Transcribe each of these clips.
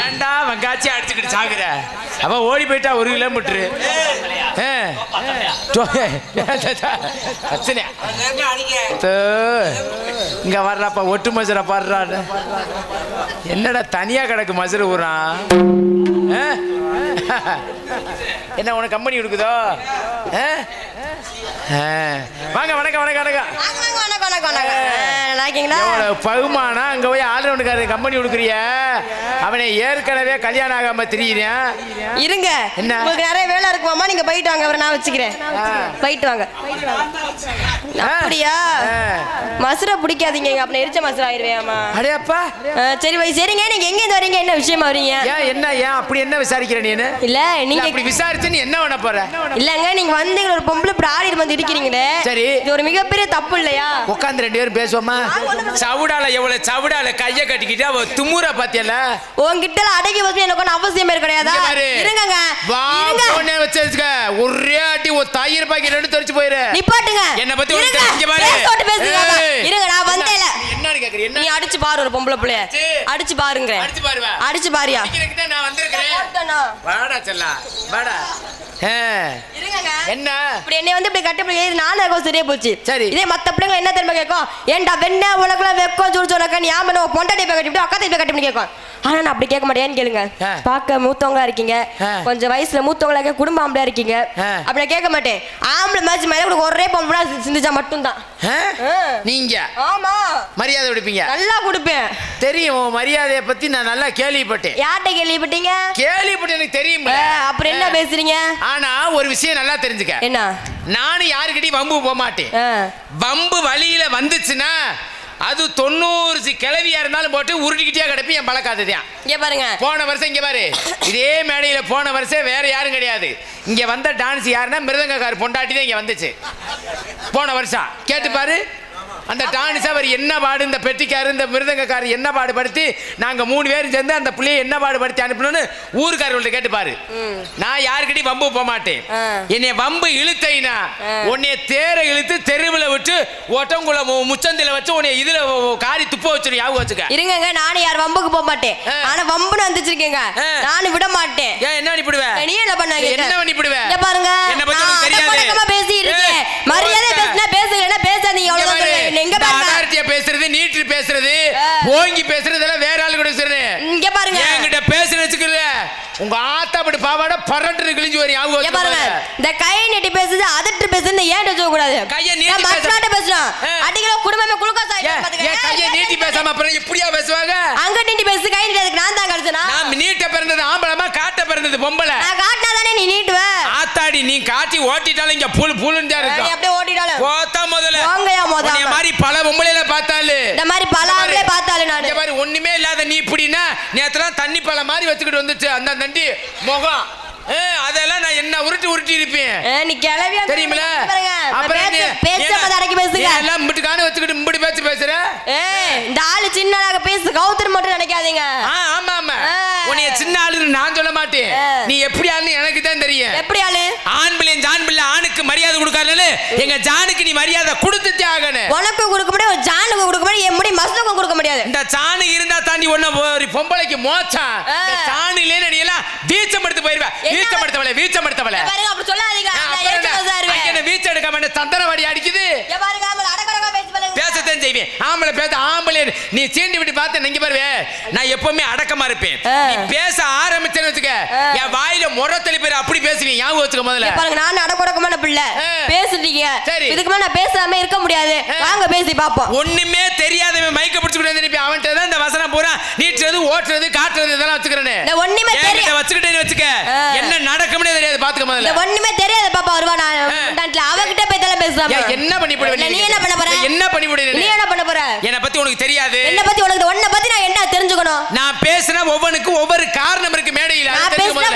ஏன்டா வெங்காச்சி அடிச்சுக்கிட்டு சாகுற? அவ ஓடி போயிட்டா ஒரு கிலோமீட்டரு. இங்க வர்றாப்பா ஒட்டு மசுரை பாடுறான்னு என்னடா தனியா கிடக்கு மசுரை ஊறான்? என்ன உனக்கு கம்பெனி கொடுக்குதோ. வாங்க வணக்கம் வணக்கம் வணக்கம். எவ்வளவு பகுமானம் அங்க போய் ஆல்ரவுண்டுக்காரர் கம்பெனி கொடுக்குறிய? அவனை ஏற்கனவே கல்யாணம் ஆகாம திரியிறேன். இருங்க? உங்களுக்கு நிறைய வேலை இருக்குமாமா நீங்க போயிட்டு வாங்க. அப்புறம் நான் வச்சுக்கிறேன். போயிட்டு வாங்க. அப்படியா. மசுரை பிடிக்காதீங்க. அப்புறம் எரிச்ச மசுரை ஆயிருவேன் அடையப்பா. சரி வை சரிங்க. நீங்க எங்க இருந்து வரீங்க? என்ன விஷயமா வரீங்க? ஏன் என்ன ஏன்? அப்படி என்ன விசாரிக்கிற நீனு இல்ல நீங்க அப்படி விசாரிச்சு நீ என்ன பண்ண போற? இல்லங்க நீங்க வந்து எங்களை ஒரு பொம்பளை இப்படி ஆடி வந்து இடிக்கிறீங்களே. சரி. இது ஒரு மிகப்பெரிய தப்பு இல்லையா? உட்காந்து ரெண்டு பேரும் பேசுவோமா? சவுடால எவ்வளவு சவுடால கைய கட்டிக்கிட்டு அவ துமுற பாத்தியல? உங்ககிட்ட அடக்கி வச்சு எனக்கு அவசியமே கிடையாதா? இருங்கங்க. வா போனே வச்சிருக்க ஒரே அடி ஒரு தயிர் பாக்கெட் எடுத்து தெரிச்சு போயிரு. நிப்பாட்டுங்க. என்னை பத்தி இருங்க. தெரிஞ்ச பாரு. பேசோட்டு பேசுங்க ஏய். இருங்க நான் வந்தேல என்னன்னு கேக்குற என்ன? நீ அடிச்சு பாரு ஒரு பொம்பளை பிள்ளைய. அடிச்சு. பாருங்க. அடிச்சு பாருவா. அடிச்சு பாரியா. நான் வந்திருக்கிறேன். போட்டேனா? வாடா செல்லா. வாடா. என்ன? இப்படி என்னை வந்து இப்படி கட்டி நாலு சரியா போச்சு. சரி. இதே மத்த பிள்ளைங்க என்ன தெரியுமா கேட்கும்? ஏன்டா வெண்ண உலகல வெக்கம் சொல்லி சொன்னாக்க நீ ஆமா நான் பொண்டாட்டி போய் அக்கா தீப்பை கட்டிவிட்டு கேட்கும். ஆனா நான் அப்படி கேட்க மாட்டேன்னு கேளுங்க. பார்க்க மூத்தவங்களா இருக்கீங்க. கொஞ்சம் வயசுல மூத்தவங்களா குடும்ப ஆம்பளையா இருக்கீங்க. அப்படி கேட்க மாட்டேன். ஆம்பளை மேட்ச் மேல கூட ஒரே பொம்பளை சிந்திச்சா மட்டும்தான். நீங்க? ஆமா. மரியாதை கொடுப்பீங்க. நல்லா கொடுப்பேன். தெரியும் மரியாதையை பத்தி நான் நல்லா கேள்விப்பட்டேன். யார்கிட்ட கேள்விப்பட்டீங்க? கேள்விப்பட்டு எனக்கு தெரியும் அப்புறம் என்ன பேசுறீங்க? ஆனா ஒரு விஷயம் நல்லா தெரிஞ்சுக்க. என்ன? நானும் யாருக்கிட்டையும் வம்பு போக மாட்டேன். வம்பு வழியில வந்துச்சுன்னா அது தொண்ணூறு கிளவியா இருந்தாலும் போட்டு உருட்டிக்கிட்டே கிடப்பி என் பழக்காததான் இங்க பாருங்க. போன வருஷம் இங்க பாரு. இதே மேடையில போன வருஷம் வேற யாரும் கிடையாது. இங்க வந்த டான்ஸ் யாருன்னா மிருதங்கக்கார் பொண்டாட்டி தான் இங்க வந்துச்சு. போன வருஷம். கேட்டு பாரு. அந்த டான்ஸ் அவர் என்ன பாடு இந்த பெட்டிக்காரு இந்த மிருதங்கக்காரு என்ன பாடு படுத்தி நாங்க மூணு பேரும் சேர்ந்து அந்த பிள்ளைய என்ன பாடு படுத்தி அனுப்பணும்னு ஊருக்காரர்கள்ட்ட கேட்டு பாரு நான் யாருக்கிட்டையும் வம்பு போக மாட்டேன். ஆ. என்னைய வம்பு இழுத்தைனா. உன்னைய தேர இழுத்து தெருவில் விட்டு ஒட்டங்குளம் முச்சந்தில வச்சு உன்னை இதுல காரி துப்ப வச்சிரு ஞாபகம் வச்சுக்க. இருங்கங்க நானும் யார் வம்புக்கு போக மாட்டேன். ஆனா வம்புன்னு வந்துச்சிருக்கீங்க. நானும் விட மாட்டேன். ஏன் என்ன பண்ணிவிடுவ நீ என்ன பண்ண கேக்க? என்ன பண்ணிவிடுவ இங்க பாருங்க. என்ன பத்தி தெரியாது. பேசி இருக்கேன். மரியாதை பேசினா பேசுங்க பாருங்க. அதாரிட்டியா பேசுறது நீட்டு பேசுறது. ஓங்கி பேசுறது இதெல்லாம் வேற ஆளு கூட சொல்றேன் இங்க பாருங்க. என்கிட்ட பேசுற வச்சுக்கல உங்க ஆத்தா படி பாவாட பரண்டு கிழிஞ்சு வரும் ஞாபகம் பாருங்க. இந்த கை நீட்டி பேசுது அதட்டு பேசுது ஏன் வச்சுக்க கூடாது? கையை நீட்டி நான் பேச- மச்சாட்ட பேசுறோம் ஆ. அடிக்கிற குடும்பமே ஆயிடும் ஏன் கையை நீட்டி பேசாம அப்புறம் இப்படியா பேசுவாங்க? அங்க நீட்டி பேசு கை நீட்டி நான் தான் கிடைச்சனா? நான் நீட்ட பிறந்தது ஆம்பளமா காட்ட பிறந்தது பொம்பளை. நான் காட்டினா தானே நீ நீட்டுவ? ஆத்தாடி நீ காட்டி ஓட்டிட்டாலும் இங்க புல் புல்லுன்னு தான் நீ இருக்கும். அப்படியே ஓட்டிட்டாலும். போத்தா முதல்ல. போங்கயா மொத. உன்னைய மாதிரி பல பொம்பளையில பார்த்தாலு இந்த மாதிரி பல ஆம்பளை பார்த்தாலும் நானு. இங்க பாரு ஒண்ணுமே இல்லாத நீ இப்படின்னா நேத்தெல்லாம் தண்ணி பழம் மாதிரி வச்சுக்கிட்டு வந்துச்சு. அந்த தண்டி முகம். அதெல்லாம் நான் என்ன உருட்டி உருட்டி இருப்பேன். நீ கிளவியா தெரியுமில அப்புறம் அடக்கி பேசுங்க. எல்லாம் வச்சுக்கிட்டு இம்பிட்டு பேச்சு பேசுற? ஏய் இந்த ஆளு சின்னதாக பேசு. கவுத்தர் மட்டும் நினைக்காதீங்க. ஆ, ஆமா ஆமா. ஆ. உன்னைய சின்ன ஆளுன்னு நான் சொல்ல மாட்டேன். நீ எப்படி ஆளுன்னு எனக்கு தான் தெரியும். எப்படி ஆளு? ஆண் பிள்ளை ஜான் பிள்ளை ஆணுக்கு மரியாதை கொடுக்காதனால எங்க ஜானுக்கு நீ மரியாதை கொடுத்துட்டே ஆகணும். உனக்கு கொடுக்க முடியாது ஜானுக்கு கொடுக்க முடியாது என் முடி மசனுக்கும் கொடுக்க முடியாது. இந்த சாணி இருந்தா தாண்டி ஒரு பொம்பளைக்கு. இந்த சாணிலே நீ எல்லாம் வீச்சம் எடுத்தவள வீச்சம் எடுத்தவள பாருங்க அப்படி சொல்லாதீங்க. என்ன? வீச்சம் எடுக்காம என்ன தந்தரவாடி அடிக்குது? பாருங்க அவள அடக்கடக்கா பேசி பாருங்க பேசத்தான் செய்வேன். ஆம்பளை பேச ஆம்பளை நீ சீண்டி விட்டு பார்த்து நீங்க பாருவே நான் எப்பவுமே அடக்கமா இருப்பேன். நீ பேச ஆரம்பிச்சேன்னு வச்சுக்க. என் வாயில முறத்தலி பேர் அப்படி பேசுவீங்க. ஞாபகம் வச்சுக்க முதல்ல. பாருங்க நான் அடக்கடக்கமான பிள்ளை. பேசுறீங்க. சரி. இதுக்கு நான் பேசாம இருக்க முடியாது. வாங்க பேசி பாப்போம் ஒண்ணுமே தெரியாதவன் மைக்க பிடிச்சுக்கிட்டு வந்து அவன்கிட்ட தான் இந்த வசனம் பூரா நீட்டுறது ஓட்டுறது காட்டுறது இதெல்லாம் வச்சுக்கிறேன்னு. ஒண்ணுமே தெரியாது வச்சுக்கிட்டேன்னு வச்சுக்க. ஆ. என்ன நடக்கும்னே தெரியாது பாத்துக்க முதல்ல. ஒண்ணுமே தெரியாது பாப்பா வருவா நான் அவகிட்ட போய் தலை பேசாம ஏன், என்ன பண்ணி போடுவ நீ என்ன பண்ண போற? என்ன பண்ணி நீ? போடுவ என்ன பண்ண போற? என்னை பத்தி உனக்கு தெரியாது. என்ன பத்தி உனக்கு உன்னை பத்தி நான் என்ன தெரிஞ்சுக்கணும்? நான் பேசின ஒவ்வொன்றுக்கும் ஒவ்வொரு காரணம் இருக்கு மேடையில். நான் பேசினா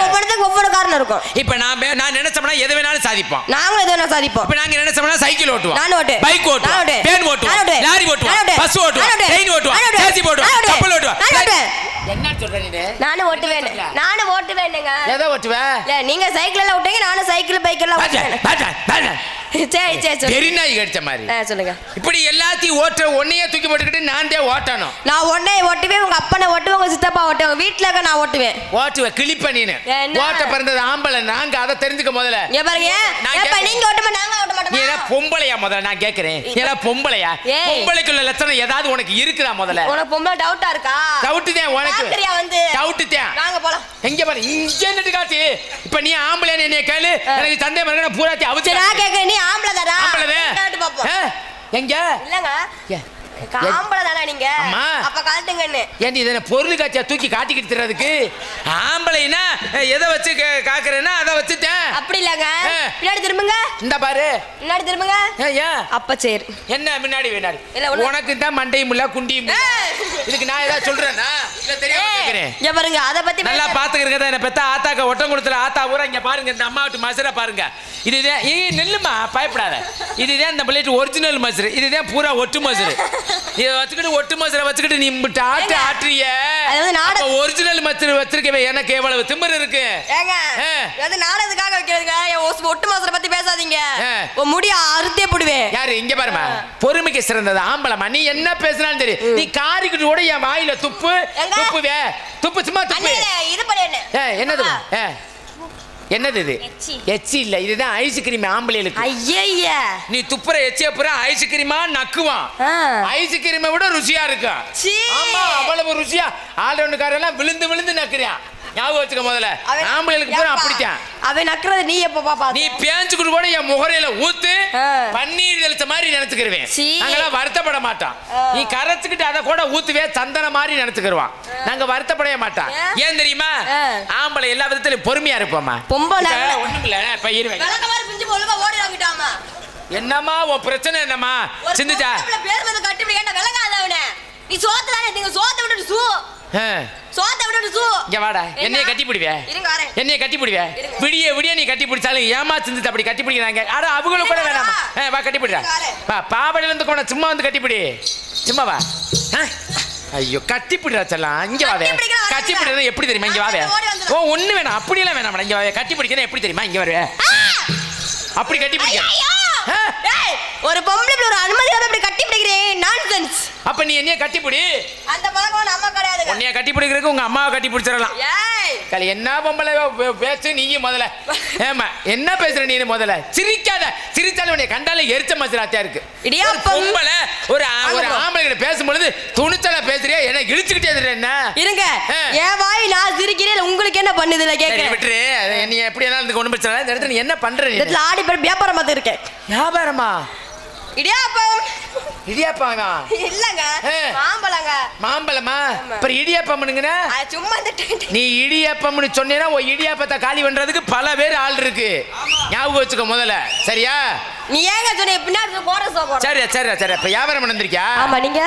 ஒவ்வொரு காரணம் இருக்கும். இப்ப நான் நான் நினைச்சோம்னா எது வேணாலும் சாதிப்போம். நாங்களும் வேணா சாதிப்போம். இப்ப நாங்க நினைச்சோம்னா சைக்கிள் ஓட்டுவோம். நானும் ஓட்டுவேன். பைக் ஓட்டுவோம். நானும் ஓட்டுவோம். லாரி ஓட்டுவோம். பஸ் ஓட்டுவோம். ட்ரெயின் ஓட்டுவோம் நானும் ஓட்டுவேன். ஜேசி ஓட்டுவோம் நானும் ஓட்டுவேன். கப்பல் ஓட்டுவோம் நானும் ஓட்டுவேன். என்ன சொல்ற நீ நானும் ஓட்டுவேன். நானும் ஓட்டுவேன்னுங்க எதை ஓட்டுவ? இல்ல நீங்க சைக்கிள் எல்லாம் விட்டீங்க நானும் சைக்கிள் பைக் எல்லாம் ஓட்டுவேன். சரி சரி சொல்லு வெறி நாய் கடிச்ச மாதிரி. ஆ, சொல்லுங்க. இப்படி எல்லாத்தையும் ஓட்ட ஒன்னையே தூக்கி போட்டுக்கிட்டு நான் தான் ஓட்டணும். நான் உடனே ஓட்டுவேன் உங்க அப்பனை ஓட்டுவேன் உங்க சித்தப்பா ஓட்டுவேன் வீட்டுல இருக்க நான் ஓட்டுவேன். ஓட்டுவ கிளிப்ப நீனு? ஓட்ட பிறந்தது ஆம்பளை நாங்க அதை தெரிஞ்சுக்க முதல்ல. நீங்க ஓட்டுமா நாங்க ஓட்ட நீ என்ன பொம்பளையா முதல்ல நான் கேக்குறேன். என்ன பொம்பளையா. பொம்பளைக்குள்ள லட்சணம் ஏதாவது உனக்கு இருக்குதா முதல்ல? உனக்கு பொம்பளை டவுட்டா இருக்கா? டவுட்டு தான் உனக்கு. வந்து. டவுட்டு தான். வாங்க போலாம். எங்க பாரு இங்க நின்று காட்டி. இப்ப நீ ஆம்பளை என்னைய கேளு. எனக்கு சந்தேகம் இருக்கு பூராத்தி அவுச்சு நான் கேட்க நீ ஆம்பளை தானா? ஆம்பளை? எங்க? இல்லங்க. ஆம்பளை தானா நீங்க? அம்மா. அப்ப கழட்டுங்கன்னு ஏன்டி இதை பொருள் காட்சியா தூக்கி காட்டிக்கிட்டு ஆம்பளைனா எதை வச்சு கே- காக்குறேன்னா அதை வச்சுட்டேன். அப்படி இல்லங்க. ஆ. பின்னாடி திரும்புங்க. இந்த பாரு. முன்னாடி திரும்புங்க. ஏன், ஏன் அப்ப சரி. என்ன முன்னாடி வேணாடி இல்ல, உனக்கு தான் மண்டையும் இல்ல குண்டியும் இல்ல. ஏய். இதுக்கு நான் ஏதாவது சொல்றேன்னா இல்ல தெரியாம கேக்குறேன். இங்க பாருங்க அத பத்தி நல்லா பேச- பாத்துக்கிறத என்ன பெத்த ஆத்தாக்க ஒட்டம் கொடுத்துல ஆத்தா ஊரா இங்க பாருங்க இந்த அம்மா விட்டு மசுரை பாருங்க. இதுதான் ஏய் நெல்லுமா பயப்படாத. இதுதான் இந்த பிள்ளைட்டு ஒரிஜினல் மசுரு இதுதான் பூரா ஒட்டு மசுரு இதை வச்சுக்கிட்டு ஒட்டு மசுரை வச்சுக்கிட்டு நீ ஆட்டு ஏங்க, ஆட்டுறிய. அது வந்து நாட- ஒரிஜினல் மசுரு வச்சிருக்கவே எனக்கு எவ்வளவு திமிரு இருக்கு? ஏங்க வந்து நாடகத்துக்காக வைக்கிறதுங்க ஒட்டு மாசத்தை பத்தி பேசாதீங்க. முடி அறுத்தே போடுவேன் யாரு? இங்க பாருமா பொறுமைக்கு சிறந்தது. ஆம்பளமா நீ என்ன பேசினாலும் சரி நீ காரிக்கிட்டு கூட என் வாயில துப்பு? துப்புவே. துப்பு சும்மா துப்பு. இது பண்ணு என்னது? என்னது இது? எச்சி. இல்ல இதுதான் ஐஸ்கிரீம் ஆம்பளைகளுக்கு. ஐயய்ய நீ துப்புற எச்சிய புற ஐஸ்கிரீமா நக்குவான். ஐஸ்கிரீமை விட ருசியா இருக்கும் சீ. ஆமா அவ்வளவு ருசியா. ஆல்ரவுண்டுக்காரெல்லாம் விழுந்து விழுந்து நக்குறியான் ஞாபகம் வச்சுக்க முதல்ல. ஆம்பளைகளுக்கு பூரா அப்படித்தான். அவன் நக்குறது நீ எப்ப பாப்பா? நீ பேஞ்சுக்கிட்டு கூட என் முகரையில ஊத்து. பன்னீர் தெளிச்ச மாதிரி நினைச்சுக்கிருவேன். சீ. நாங்கெல்லாம் வருத்தப்பட மாட்டோம் ஆ. நீ கரைச்சுக்கிட்டு அதை கூட ஊத்துவே சந்தன மாதிரி நினைச்சுக்கிருவான். நாங்க வருத்தப்படவே மாட்டோம் ஏன்? தெரியுமா. ஆம்பளை எல்லா விதத்திலும் பொறுமையா இருப்போமா பொம்பளை. ஒண்ணும் இல்ல இப்ப இருவேன் என்னம்மா உன் பிரச்சனை என்னம்மா? சிந்துச்சா? பேர் வந்து கட்டி நீ சோத்து தானே நீங்க சோத்தை விட்டுட்டு சூ. சோத்தை விட்டுட்டு சூ. இங்க வாடா. என்ன? என்னைய கட்டி பிடிவே இருங்க வரேன். என்னைய கட்டி பிடிவே. விடிய விடிய நீ கட்டி பிடிச்சாலும் ஏமா சிந்துச்சு அப்படி கட்டி பிடிக்கிறாங்க அட அவங்களும் கூட வேணாமா. ஆ, வா கட்டி பிடிடா வா பாவடையில இருந்து கூட சும்மா வந்து கட்டி பிடி சும்மா வா? ஐயோ கட்டி பிடிடா செல்லாம் இங்க வாவே கட்டி. பிடிக்கிறது எப்படி தெரியுமா? இங்க வாவே. ஓ ஒண்ணு வேணாம். அப்படியெல்லாம் வேணாம். இங்க வாவே கட்டி பிடிக்கிறது எப்படி தெரியுமா? இங்க வருவே அப்படி கட்டி பிடிக்க? ஏய், ஒரு பொம்பளை இப்படி ஒரு அனுமதி இல்லாம இப்படி கட்டி பிடிக்கிறேன் நான்சென்ஸ் அப்ப நீ என்னைய கட்டி பிடி. அந்த பழக்கம் நம்ம கிடையாதுங்க. உன்னைய கட்டி பிடிக்கிறதுக்கு உங்க அம்மாவை கட்டி பிடிச்சிடலாம். கலை என்ன பொம்பளை பே- பேச்சு நீயும் முதல்ல. ஏமா என்ன பேசுற நீ முதல்ல? சிரிக்காத. சிரிச்சாலும் உன்னை கண்டாலே எரிச்ச மசுராத்தியா இருக்கு. ஒரு பொம்பளை ஒரு ஒரு ஆமா. ஆம்பளை கிட்ட பேசும்பொழுது துணிச்சலா பேசுறியா? என்ன இழுச்சுக்கிட்டே இருக்கிற என்ன? இருங்க. என் வாய் நான் சிரிக்கிறேன் உங்களுக்கு என்ன பண்ணுதுல சரி கேட்க விட்டுரு. நீ எப்படி என்ன கொண்டு பிரச்சனை இந்த இடத்துல நீ என்ன பண்ற நீ ஆடி போய் வியாபாரம் இருக்கேன். வியாபாரமா? இடியாப்பம். இடியாப்பாங்க இல்லங்க. மாம்பழமா. அப்புறம் இடியாப்பம்னுங்கண்ணா? சும்மா இந்த நீ இடியாப்பம்னு சொன்னேன்னா உன் இடியாப்பத்தை காலி பண்றதுக்கு பல பேர் ஆள் இருக்கு. ஞாபகம் வச்சுக்கோ முதல்ல. சரியா? நீ ஏங்க சொன்ன பின்னாடி கோர சோகம் சரியா சரியா சரியா. இப்ப வியாபாரம் பண்ண வந்திருக்கியா? ஆமா நீங்க?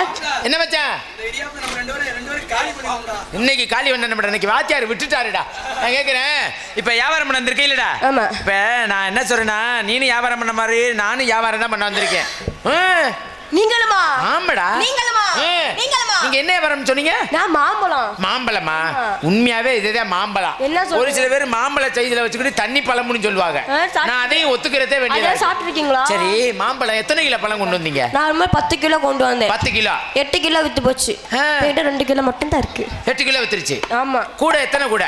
என்ன மச்சான்? இன்னைக்கு காலி பண்ண நம்ம இன்னைக்கு வாத்தியார் விட்டுட்டாருடா. நான் கேட்கிறேன் இப்ப வியாபாரம் பண்ண வந்திருக்கேன் இல்லடா. ஆமா. இப்ப நான் என்ன சொல்றேன்னா நீனும் வியாபாரம் பண்ண மாதிரி நானும் வியாபாரம் தான் பண்ண வந்திருக்கேன். நீங்களுமா? ஆமாடா. நீங்களுமா. நீங்களுமா? நீங்க என்ன வியாபாரம் சொன்னீங்க? நான் மாம்பழம். மாம்பழமா. உண்மையாவே இதுதான் மாம்பழம். என்ன? ஒரு சில பேர் மாம்பழ சைதுல வச்சுக்கிட்டு தண்ணி பழம்னு சொல்லுவாங்க. நான் அதையும் ஒத்துக்கிறதே வேண்டியதா. சாப்பிட்டுருக்கீங்களா? சரி மாம்பழம் எத்தனை கிலோ பழம் கொண்டு வந்தீங்க? நான் பத்து கிலோ கொண்டு வந்தேன். பத்து கிலோ? எட்டு கிலோ வித்து போச்சு. ரெண்டு கிலோ மட்டும் தான் இருக்கு. எட்டு கிலோ வித்துருச்சு. ஆமா. கூட எத்தனை கூட?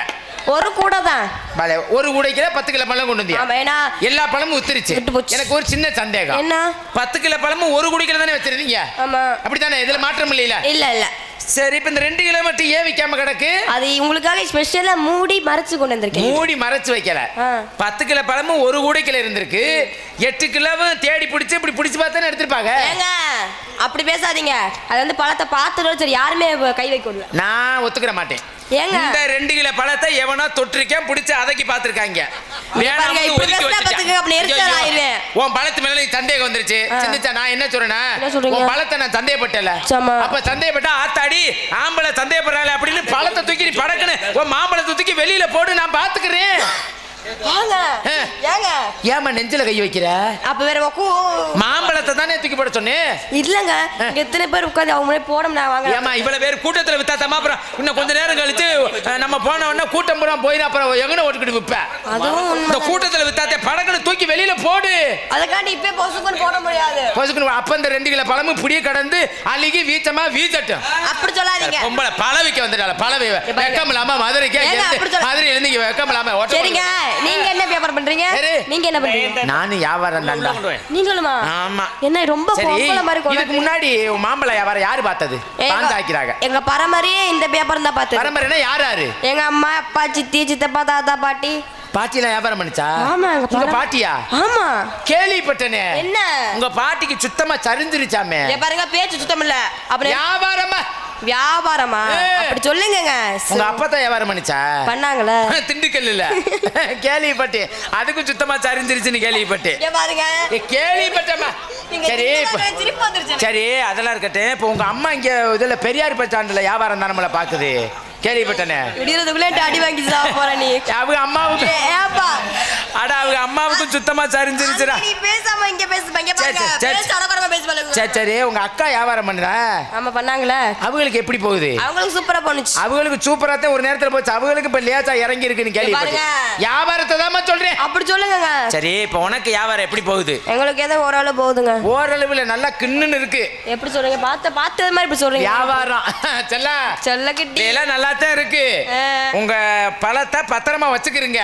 ஒரு கூட தான் பலே, ஒரு கூடைக்கில பத்து கிலோ பழம் கொண்டு வந்தியா? ஏன்னா எல்லா பழமும் போச்சு. எனக்கு ஒரு சின்ன சந்தேகம். என்ன? பத்து கிலோ பழமும் ஒரு குடிக்கில தானே வச்சிருந்தீங்க? ஆமா. அப்படித்தானே? இதுல மாற்றம் இல்லையில? இல்ல இல்ல. சரி இப்ப இந்த ரெண்டு கிலோ மட்டும் ஏன் விக்காம கிடக்கு? அது உங்களுக்காக ஸ்பெஷலா மூடி மறைச்சு கொண்டு வந்திருக்கேன். மூடி மறைச்சு வைக்கல. பத்து கிலோ பழமும் ஒரு கூடைக்கில இருந்திருக்கு. எட்டு கிலோவும் தேடி பிடிச்சு இப்படி பிடிச்சு பார்த்தானே எடுத்திருப்பாங்க? அப்படி பேசாதீங்க. அது வந்து பழத்தை பார்த்துடும் சரி யாருமே கை வைக்கல நான் ஒத்துக்கிற மாட்டேன். ஏங்க இந்த ரெண்டு கிலோ பழத்தை எவனோ தொட்டிருக்கேன் பிடிச்சு அதக்கி பார்த்திருக்காங்க. உன் பழத்து மேல சந்தேகம் வந்துருச்சு. சிந்திச்சா நான் என்ன சொல்றீங்க? உன் பழத்தை நான் சந்தேகப்பட்டல. அப்ப சந்தேகப்பட்டா ஆத்தாடி ஆம்பளை சந்தேகப்படுறாள் அப்படின்னு பழத்தை தூக்கி படக்குன்னு உன் மாம்பழத்தை தூக்கி வெளியில போடு நான் பாத்துக்கிறேன். ஏங்க? ஏமா நெஞ்சில கை வைக்கிற? அப்ப வேற மாம்பழத்தை தானே தூக்கி போட சொன்னேன் இல்லங்க. இங்க எத்தனை பேர் உட்காந்து அவங்க முன்னாடி போட முடியாது வாங்க ஏமா இவ்வளவு பேர் கூட்டத்துல வித்தாத்தமா அப்புறம் இன்னும் கொஞ்ச நேரம் கழிச்சு நம்ம போன உடனே கூட்டம் பூரா போயிடும் அப்புறம் எங்கன ஓட்டுக்கிட்டு விப்ப. அதுவும் இந்த கூட்டத்துல வித்தாத்தே படக்குன்னு தூக்கி வெளியில போடு. அதுக்காண்டி இப்பே பொசுக்குன்னு போட முடியாது. பொசுக்குன்னு அப்ப இந்த ரெண்டு கிலோ பழமும் புடிய கடந்து அழுகி வீச்சமா வீச்சட்டும் அப்படி சொல்லாதீங்க. பொம்பளை பழவிக்க வந்துட்டால பழவை. வெக்கம் இல்லாம மதுரைக்கே இருந்து இங்க வெக்கம் இல்லாம சரிங்க. நீங்க என்ன வியாபாரம் பண்றீங்க. நீங்க என்ன பண்றீங்க? நானும் வியாபாரம் தான்டா. நீங்களுமா? ஆமா. என்ன ரொம்ப பொம்பளை மாதிரி கொண்டு இதுக்கு முன்னாடி மாம்பழ வியாபாரம் யாரு பார்த்தது? பாந்தாக்கிறாங்க எங்க பரம்பரையே இந்த வியாபாரம் தான் பார்த்தது. பரம்பரைனா யார் யாரு? எங்க அம்மா அப்பா சித்தி சித்தப்பா தாத்தா பாட்டி. பாட்டியில வியாபாரம் பண்ணுச்சா? ஆமா, உங்க பாட்டியா? ஆமா. கேள்விப்பட்டனே. என்ன? உங்க பாட்டிக்கு சுத்தமா சரிஞ்சிருச்சாமே பாருங்க பேச்சு சுத்தம் இல்ல அப்புறம் வியாபாரமா? வியாபாரமா. அப்படி சொல்லுங்கங்க. உங்க அப்பா தான் வியாபாரம் பண்ணுச்சா? பண்ணாங்களே. திண்டுக்கல் இல்ல கேள்விப்பட்டேன் அதுக்கும் சுத்தமா சரிஞ்சிருச்சுன்னு கேள்விப்பட்டேன் இங்க பாருங்க. நீங்க சரி. சரி அதெல்லாம் இருக்கட்டும். இப்போ உங்க அம்மா இங்க இதுல பெரியார் பச்சாண்டுல வியாபாரம் தான் நம்மளை பாக்குது. கேள்விப்பட்டனே. விடியறதுக்குள்ளே என்கிட்ட அடி வாங்கி சாப்பிட போற நீ. அவங்க அம்மாவுக்கு ஏப்பா. அட அவங்க அம்மாவுக்கும் சுத்தமா சரிஞ்சிருச்சுடா. நீ பேசாம இங்க பேசு இங்க சரி, பாருங்க. சரி, சரி சரி உங்க அக்கா வியாபாரம் பண்ணுறா ஆமா பண்ணாங்களே. அவங்களுக்கு எப்படி போகுது? அவங்களுக்கு சூப்பரா போனுச்சு அவங்களுக்கு சூப்பரா தான் ஒரு நேரத்துல போச்சு. அவங்களுக்கு இப்ப லேசா இறங்கி இருக்குன்னு கேள்விப்பட்டேன். வியாபாரத்தை தான் சொல்றேன். அப்படி சொல்லுங்கங்க. சரி இப்ப உனக்கு வியாபாரம் எப்படி போகுது? எங்களுக்கு ஏதோ ஓரளவு போகுதுங்க. ஓரளவுல நல்லா கிண்ணுன்னு இருக்கு. எப்படி சொல்றீங்க? பார்த்த பார்த்தது மாதிரி இப்படி சொல்றீங்க. வியாபாரம். செல்லா. சொல்ல கிட்டி நல்லா தான் இருக்கு. உங்க பழத்தை பத்திரமா வச்சுக்கிறீங்க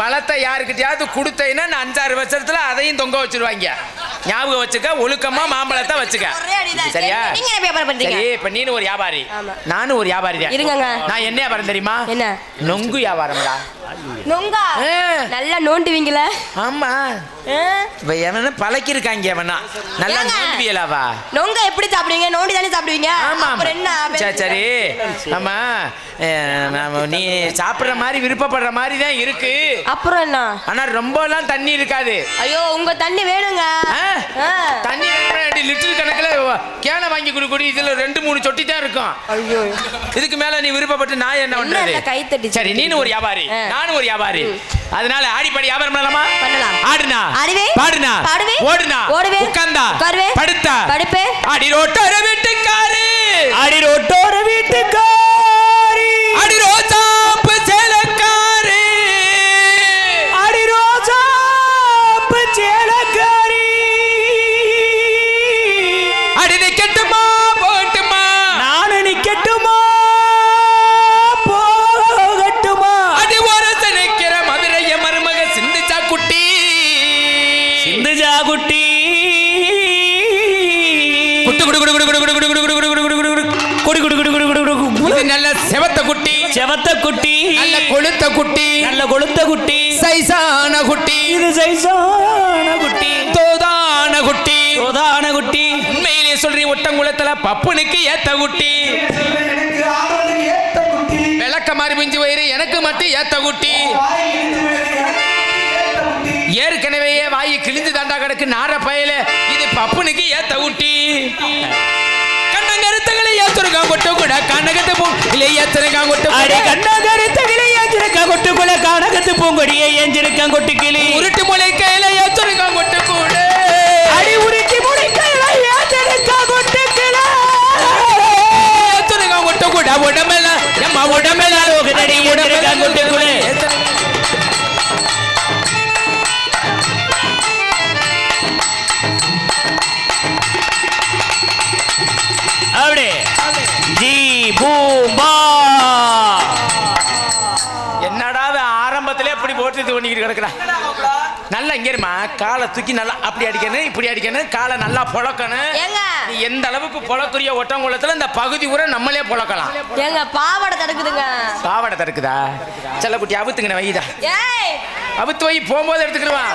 பழத்தை யாருக்கிட்டயாவது கொடுத்தீங்கன்னா நான் அஞ்சாறு வருஷத்துல அதையும் தொங்க வச்சிருவாங்க. ஞாபகம் வச்சுக்க ஒழுக்கமா மாம்பழத்தை வச்சுக்க. சரியா? சரி இப்ப நீனு ஒரு வியாபாரி. நானும் ஒரு வியாபாரி தான். நான் என்ன வியாபாரம் தெரியுமா? என்ன? நொங்கு வியாபாரம்டா. நொங்கா. நல்லா நோண்டுவீங்களா? ஆமா? இப்ப எவனு பழக்கிருக்காங்க எவனா. நல்லா? நோண்டுவியலாவா? நொங்க எப்படி சாப்பிடுவீங்க? நோண்டி தானே சாப்பிடுவீங்க? ஆமா அப்புறம் என்ன சரி சரி. ஆமா. நீ சாப்பிடுற மாதிரி விருப்பப்படுற மாதிரி தான் இருக்கு. அப்புறம் என்ன? ஆனா ரொம்பலாம் தண்ணி இருக்காது. ஐயோ உங்க தண்ணி வேணுங்க. தண்ணி லிட்டர் கணக்குல கேனை வாங்கி குடி குடி. இதுல ரெண்டு மூணு சொட்டி தான் இருக்கும். ஐயோ. இதுக்கு மேல நீ விருப்பப்பட்டு நான் என்ன பண்றது? கை தட்டி சரி நீனு ஒரு வியாபாரி. நானும் ஒரு வியாபாரி அதனால ஆடிப்பாடி வியாபாரம் பண்ணலாமா பண்ணலாம். ஆடுனா ஆடுவேன். பாடுனா பாடுவேன். ஓடுனா ஓடுவேன். உட்கார்ந்தா உட்காருவேன். படுத்தா படுப்பேன். அடி ரோட்டோர வீட்டுக்காரு அடி ரோட்டோர வீட்டுக்காரி அடி ரோசாப்பு செவத்த குட்டி நல்ல கொளுத்த குட்டி நல்ல கொளுத்த குட்டி சைசான குட்டி இது சைசான குட்டி தோதான குட்டி சோதான குட்டி. உண்மையிலே சொல்றீங்க ஒட்டங்குளத்துல பப்புனுக்கு ஏத்த குட்டி. விளக்க மாதிரி பிஞ்சு வயிறு எனக்கு மட்டும் ஏத்த குட்டி. ஏற்கனவே வாயு கிழிஞ்சு தாண்டா கிடக்கு நார பயல இது பப்புனுக்கு ஏத்த குட்டி. ಕೊಟ್ಟು ಕೂಡ ಕಾಣಗತ್ತೆ ಪೂ இல்லை ஏச்சனக்கான் கொட்டு அடி கண்ணாதாரி தகிலே ஏச்சனக்கான் கொட்டு கூட காணகத்து பூங்கொடியே ஏஞ்சனக்கான் கொட்டு கிளி உருட்டு முளை கையில ஏச்சனக்கான் கொட்டு கூட அடி உருட்டி முளை கையில ஏச்சனக்கான் கொட்டு கிளி ஏச்சனக்கான் கொட்டு கூட உடம்பெல்லாம் நம்ம உடம்பெல்லாம் உடம்பெல்லாம் கொட்டு கூட கிடக்குறான் நல்லா இங்க இருமா. காலை தூக்கி நல்லா அப்படி அடிக்கணும் இப்படி அடிக்கணும். காலை நல்லா புழக்கணும். ஏங்க. நீ எந்த அளவுக்கு புழக்குறிய ஒட்டங்குளத்துல இந்த பகுதி ஊரை நம்மளே புழக்கலாம். ஏங்க பாவாடை தடுக்குதுங்க. பாவாடை தடுக்குதா? செல்லக்குட்டி அவுத்துங்கண்ணே வைதா ஏய்! அவுத்து வை போகும்போது எடுத்துக்கிடுவான்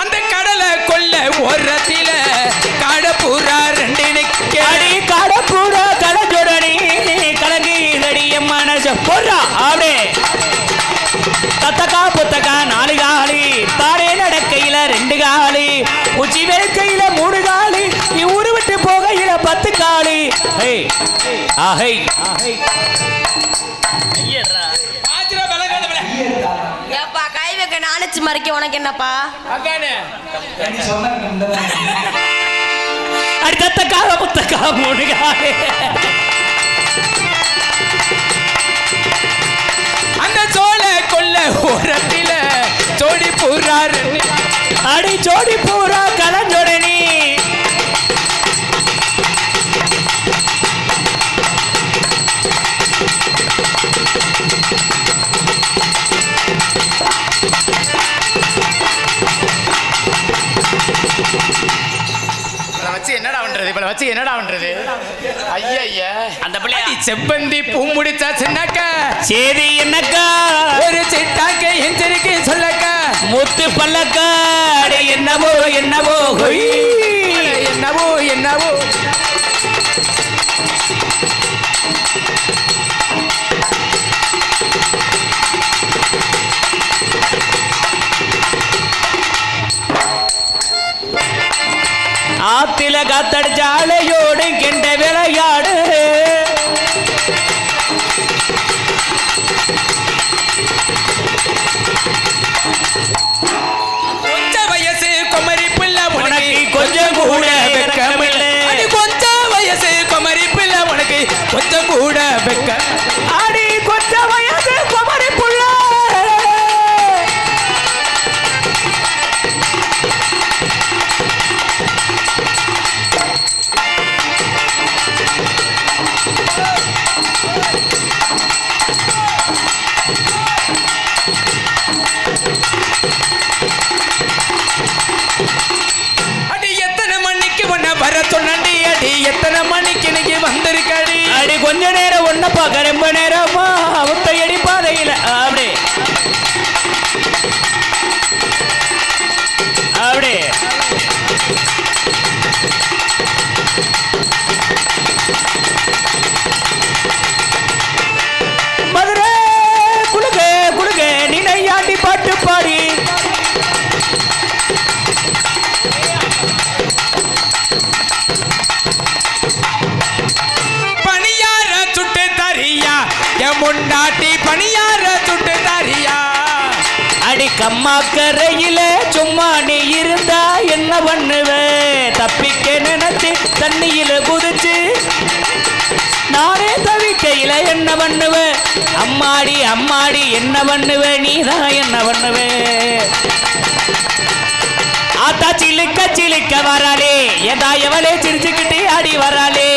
அந்த கடலை கொல்ல ஓரத்தில கடப்புறா ரெண்டு கடப்புற கலஜொடனி ఇదడియ మనసు పొర్రా ఆవిడే தத்தக்கா புத்தக்கா நாலு காலி. தாரே நடக்கையில ரெண்டு காலி. உச்சி வெறுக்கையில மூணு காலி. நீ ஊரு விட்டு போகையில பத்து காலி. ஆஹை கை மறைக்க உனக்கு என்னப்பா? அடுத்தக்கா புத்தக்கா மூணு காலி. கொல்ல ஓரத்தில ஜோடி பூராரு அடி ஜோடி பூரா கலஞ்சொடனி இவளை வச்சு என்னடா பண்றது? இவளை வச்சு என்னடா பண்றது? ஐயா அந்த பிள்ளையா? அடி செவ்வந்தி பூ முடிச்சா சின்னக்கா. சேதி என்னக்கா? ஒரு சிட்டாக்க எஞ்சரிக்கை சொல்லக்கா. முத்து பல்லக்கா. என்னவோ என்னவோ. என்னவோ என்னவோ. ஆத்தில காத்தடிச்ச அலையோடு கெண்ட விளையாடு. আ அடி சும்மா நீ இருந்தா என்ன பண்ணுவ? தப்பிக்க நினைச்சு தண்ணியில குதிச்சு நானே தவிக்கையில என்ன பண்ணுவ? அம்மாடி அம்மாடி என்ன பண்ணுவ? நீதான் என்ன பண்ணுவ? ஆத்தா சிலுக்க சிலுக்க வராளே. ஏதா எவளே சிரிச்சுக்கிட்டு ஆடி வராளே?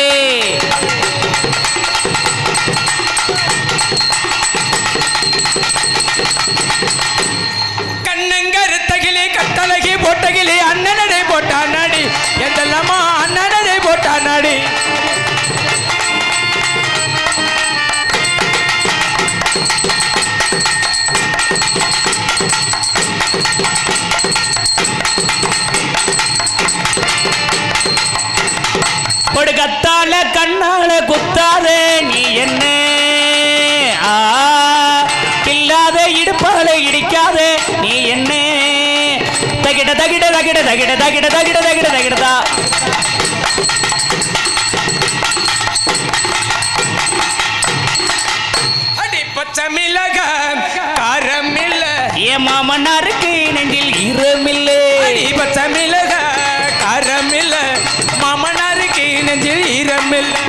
மாமனாருக்கு நெஞ்சில் இரமில்லை பச்சை மிளக காரமில்ல. மாமனாருக்கு நெஞ்சில் இரமில்லை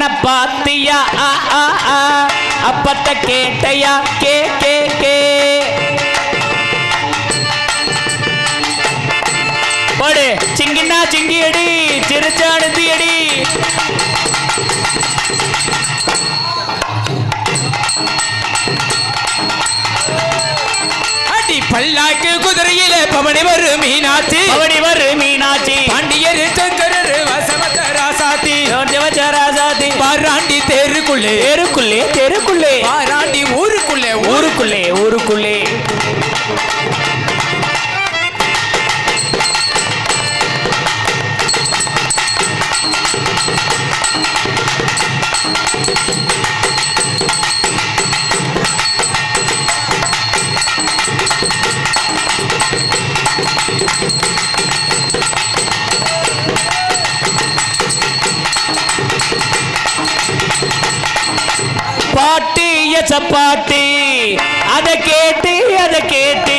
அண்ணன பாத்தியா? ஆ ஆ ஆ. அப்பத்த கேட்டையா? கே கே கே. போடு. சிங்கினா சிங்கி அடி சிரிச்சானதி அடி. அடி பல்லாக்கு குதிரையில பவனி வரும் மீனாட்சி. அவடி வரு மீனாட்சி. பாண்டியர் சங்கரர் பாராண்டி தேருக்குள்ளே. தெருக்குள்ளே தெருக்குள்ளே. பாராண்டி ஊருக்குள்ளே ஊரு ஊருக்குள்ளே ஊருக்குள்ளே. பாட்டி. அதை கேட்டு அதை கேட்டு.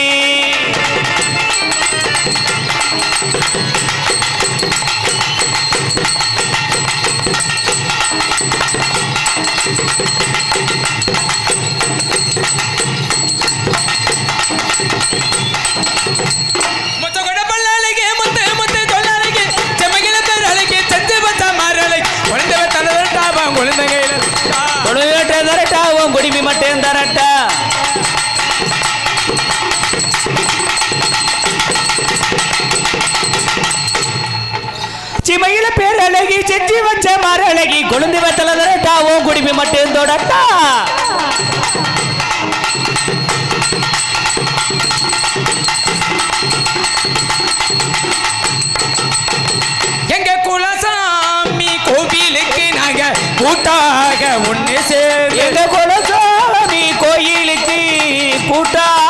சிமையில பேர் அழகி செஞ்சு வச்ச மர அழகி கொழுந்து வெத்தல தரட்டா உன் குடிமி மட்டும் தொடட்டா. எங்க குலசாமி கோவிலுக்கு நாங்க கூட்டாக ஒன்று சேரு. எங்க குலசாமி கோயிலுக்கு கூட்டாக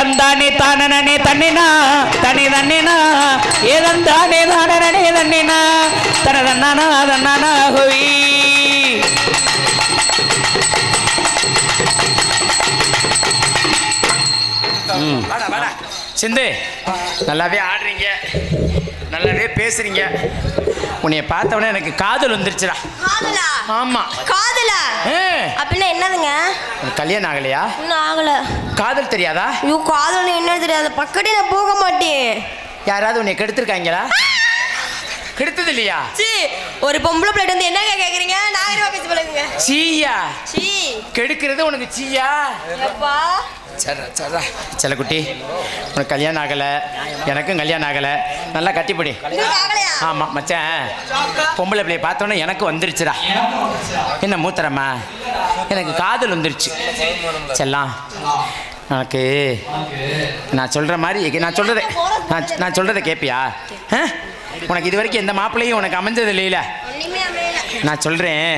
தண்ணினா தனி தண்ணினா ஏதந்தானே தானனே தண்ணினா தன தன்னானா தன்னானா ஹோய் வாடா வாடா. சிந்து நல்லாவே ஆடுறீங்க. நல்லாவே பேசுறீங்க. உன்னைய பார்த்தவொடனே எனக்கு காதல் வந்துருச்சுடா. காதலா? ஆமா. காதலா? ஏ, அப்படின்னா என்னதுங்க? கல்யாணம் ஆகலையா? இன்னும் ஆகல. காதல் தெரியாதா? ஐயோ காதல் என்ன தெரியாது. பக்கத்தே நான் போக மாட்டேன். யாராவது உன்னை கெடுத்திருக்காங்களா? கெடுத்தது இல்லையா? சி ஒரு பொம்பளை பிள்ளைட்டு வந்து என்னங்க கேக்குறீங்க? நாகரிகமா பேசி பழகுங்க சீயா. சி. கெடுக்கிறது உனக்கு சீயா? எப்பா? சரா சரா. செல்லக்குட்டி உனக்கு கல்யாணம் ஆகலை. எனக்கும் கல்யாணம் ஆகலை. நல்லா கட்டிப்படி. ஆமாம் மச்சான். பொம்பளை பிள்ளைய பார்த்தோன்னே எனக்கு வந்துருச்சுடா. என்ன மூத்தரம்மா? எனக்கு காதல் வந்துருச்சு. செல்லாம் எனக்கு நான் சொல்கிற மாதிரி நான் சொல்கிறத நான் நான் சொல்கிறத கேட்பியா ஆ? உனக்கு இது வரைக்கும் எந்த மாப்பிள்ளையும் உனக்கு அமைஞ்சது இல்லையில? நான் சொல்கிறேன்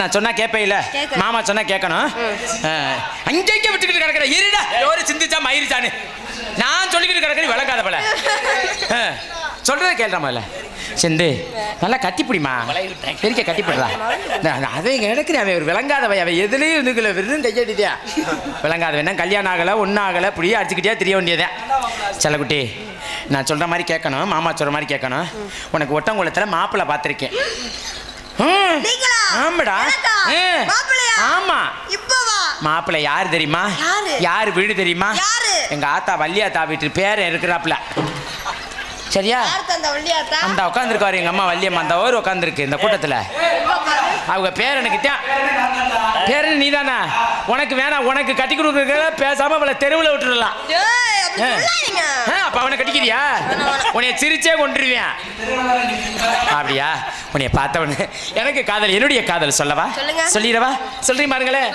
நான் சொன்னா கேட்பே இல்ல. மாமா சொன்னா கேட்கணும் அங்கேயே விட்டுக்கிட்டு கிடக்குற இருடா. எவரு சிந்திச்சா மயிருச்சான்னு நான் சொல்லிக்கிட்டு கிடக்குறேன் விளங்காத போல. சொல்றதை கேள்றா முதல்ல. சிந்து நல்லா கட்டிப்பிடிமா பெருக்க கட்டிப்பிடுறா? அதை கிடக்குறேன் அவன் ஒரு விளங்காதவை அவன் எதுலேயும் இருந்துக்கல வெறும் கையடிதியா விளங்காதவன் கல்யாணம் ஆகலை ஒன்றும் ஆகலை இப்படியே அடிச்சுக்கிட்டே தெரிய வேண்டியதேன் செல்லக்குட்டி நான் சொல்கிற மாதிரி கேட்கணும் மாமா சொல்கிற மாதிரி கேட்கணும். உனக்கு ஒட்டங்குளத்தில் மாப்பிள்ளை பார்த்துருக்கேன்? ஆமாடா. எனக்கா? ம். மாப்பிள்ளையா? ஆமா. இப்பவா? மாப்பிள்ளை யார் தெரியுமா? யாரு? வீடு தெரியுமா? எங்க ஆத்தா வள்ளியாத்தா வீட்டு பேரன் இருக்கிறாப்புல. சரியா? அந்த உட்காந்துருக்காரு எங்க அம்மா வள்ளியம்மா. அந்த ஓர் உட்காந்துருக்கு இந்த கூட்டத்துல. அவங்க பேரனுக்கிட்ட பேரன் நீதானா உனக்கு வேணாம் உனக்கு கட்டி கொடுக்குற பேசாம அவளை தெருவில் விட்டுடலாம் அப்ப அவனை கட்டிக்கிறியா? உன்னைய சிரிச்சே கொண்டுருவேன் அப்படியா? உன்னைய பார்த்தவனு. எனக்கு காதல் என்னுடைய காதல் சொல்லவா? சொல்லுங்க. சொல்லிடவா? சொல்றீங்க பாருங்களேன்.